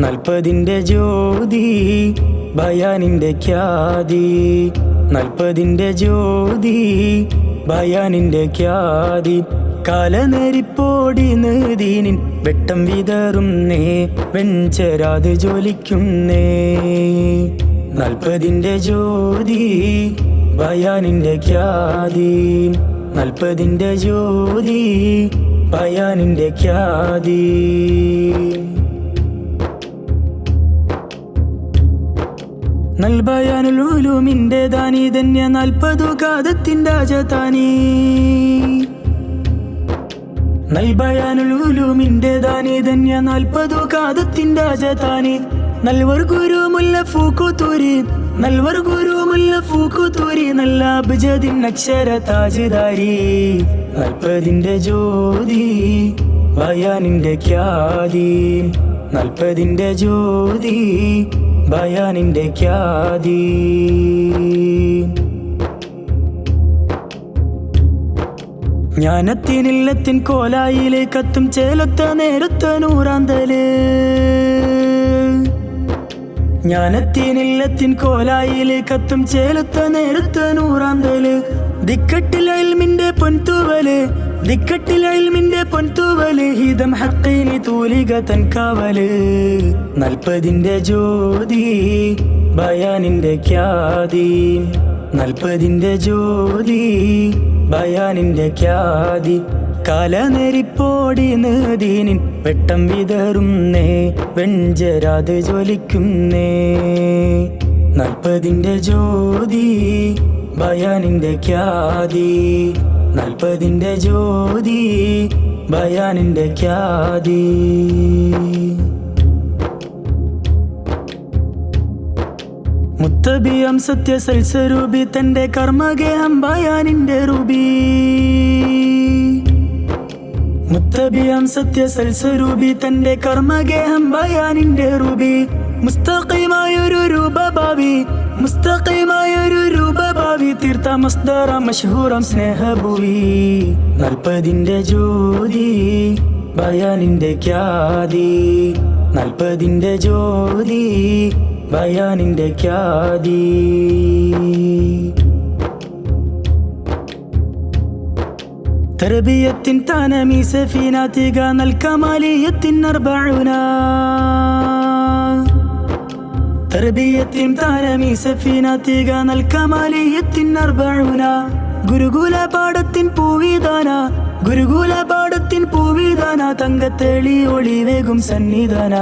നൽപ്പതിന്റെ ജ്യോതി ഭയാനിന്റെ ഖ്യാതി. നൽപ്പതിന്റെ ജ്യോതി ഭയാനിന്റെ ഖ്യാതി. കലനരിപ്പോടി നീതീനിൻ വെട്ടം വിതറുന്നേ വെഞ്ചരാത് ജ്വലിക്കുന്നേ. നൽപ്പതിന്റെ ജ്യോതി ഭയാനിന്റെ ഖ്യാതി. നൽപ്പതിന്റെ ജ്യോതി ഭയാനിന്റെ ഖ്യാതി. നൽബയാനുലൂലുമിന്റെ ദാനി ധന്യ നാൽപ്പതു കാതത്തിന്റെ രാജധാനി. നൽബയാനുലൂലുമിന്റെ ദാനി ധന്യ നാൽപ്പതു കാതത്തിന്റെ രാജധാനി. നൽവർ ഗുരു മുല്ല ഫൂക്കുത്തൂരി നൽവർ ഗുരു മുല്ല ഫൂക്കുത്തൂരി നല്ല അബ്ജദിൻ അക്ഷര താജ്ദാരി. നൽപ്പതിന്റെ ജ്യോതി ബയാനിന്റെ ഖ്യാതി. നൽപ്പതിന്റെ ജ്യോതി ബയാനിന്റെ ഖ്യാതി. ജ്ഞാനത്തിനില്ലത്തിൻ കോലായിലേക്കത്തും കത്തും ചേലത്ത നേരത്ത നൂറാന്തൽ. ജ്ഞാനത്തിനില്ലത്തിൻ കോലായിലെ കത്തും ചേലത്ത നേരത്ത നൂറാന്തൽ. ദിക്കട്ടിൽ അയൽമിന്റെ പൊൻതൂവൽ ദിക്കട്ടിൽ അയൽമിന്റെ പൊൻതൂവൽ ഹിതം ഹക്കൈനി തൂലിക തൻ കാവൽ. നൽപ്പതിന്റെ ജ്യോതി ബയാനിന്റെ ഖ്യാതി. നൽപ്പതിന്റെ ജ്യോതി ബയാനിന്റെ ഖ്യാതി. കലനരിപ്പോടി നദീനിൻ വെട്ടം വിതറുന്നേ വെഞ്ചരാത് ജ്വലിക്കുന്നേ. നൽപ്പതിന്റെ ജ്യോതി ബയാനിന്റെ ഖ്യാതി. നൽപ്പതിന്റെ ജ്യോതി ബയാനിന്റെ ഖ്യാതി. മുത്തബിയം സത്യ സൽസ്വരൂപി തന്റെ കർമ്മഗേഹം ബയാനിന്റെ രൂപി. മുത്തബിയം സത്യ സൽസ്വരൂപി തന്റെ കർമ്മഗേഹം ബയാനിന്റെ രൂപി. മുസ്തഖിമായൊരു രൂപഭാവി മുസ്തഖിമായൊരു രൂപഭാവി തീർത്ത മസ്തറ മഷൂറം സ്നേഹഭൂവി. നൽപ്പതിന്റെ ജ്യോതി ഭയാനിന്റെ ഖ്യാതി. നൽപ്പതിന്റെ ജ്യോതി ബയാനിന്റെ ഖ്യാതി. തർബിയത്തിൻ താനമി തിക നൽകമാലിയത്തിൻ അർബഉന തർബിയത്തിൻ താനമി തിക നൽകമാലിയത്തിൻ അർബഉന ഗുരുകുല പാടത്തിൻ പൂവിദാന ഗുരുകുല പാടത്തിൻ പൂവിദാന തങ്കത്തെളി ഒളിവേകും സന്നിധാന.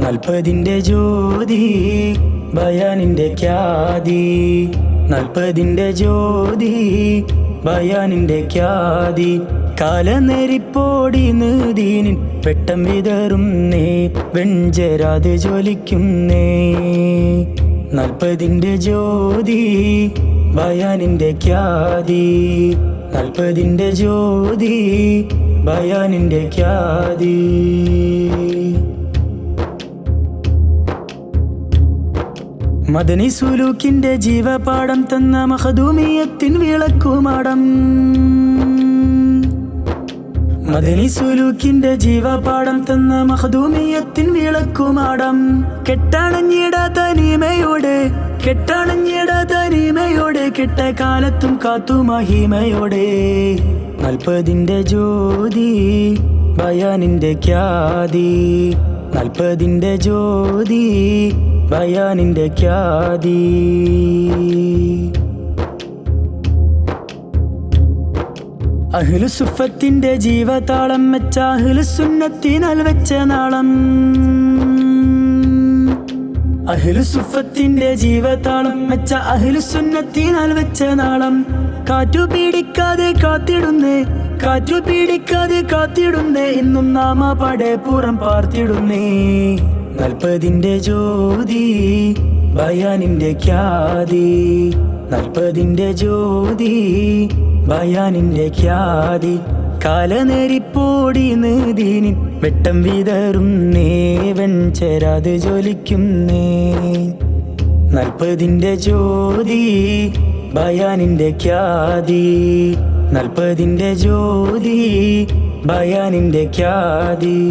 നൽപ്പതിന്റെ ജ്യോതി ബയാനിന്റെ ഖ്യാതി. നൽപ്പതിന്റെ ജ്യോതി ബയാനിന്റെ ഖ്യാതി. കാലനെരിപ്പോടി നീതീനിൻ പെട്ടം വിതറുന്നേ വെഞ്ചരാത് ജ്വലിക്കുന്നേ. നൽപ്പതിന്റെ ജ്യോതി ബയാനിന്റെ ഖ്യാതി. നൽപ്പതിന്റെ ജ്യോതി ബയാനിന്റെ ഖ്യാതി. മദനി സുലൂക്കിന്റെ ജീവപാഠം തന്ന മഹദൂമിയത്തിൻ വിളക്കുമാടം. മദനി സുലൂക്കിന്റെ ജീവപാഠം തന്ന മഹദൂമിയത്തിൻ വിളക്കുമാടം. കെട്ടണഞ്ഞിടാത്ത നീമയോടെ കെട്ടണഞ്ഞിടാത്ത നീമയോടെ കെട്ട കാലത്തും കാത്തു മഹിമയോടെ. നൽപ്പതിന്റെ ജ്യോതി ബയാനിന്റെ ഖ്യാതി. നൽപ്പതിന്റെ ജ്യോതി ബയാനിന്റെ ഖ്യാതി. അഹ്ലുസുഫത്തിന്റെ ജീവതാളം വെച്ച അഹ്ലുസുന്നത്തിനാൽ വെച്ച നാളം. അഹ്ലുസുഫത്തിന്റെ ജീവതാളം വെച്ച അഹ്ലുസുന്നത്തിനാൽ വെച്ച നാളം. കാറ്റു പീഡിക്കാതെ കാത്തിടുന്നേ കാറ്റു പീഡിക്കാതെ കാത്തിടുന്നേ ഇന്നും നാമ പടേ പുറം പാർത്തിടുന്നേ. നൽപ്പതിന്റെ ജ്യോതി ബയാനിന്റെ ഖ്യാതി. നൽപ്പതിന്റെ ജ്യോതി ബയാനിന്റെ ഖ്യാതി. കാലനേരിപ്പോടി നീതിനി വെട്ടം വിതറുന്നേ വെഞ്ചരാത് ജ്വലിക്കുന്നേ നൽപ്പതിന്റെ ജ്യോതി ബയാനിന്റെ ഖ്യാതി. നൽപ്പതിന്റെ ജ്യോതി ബയാനിന്റെ ഖ്യാതി.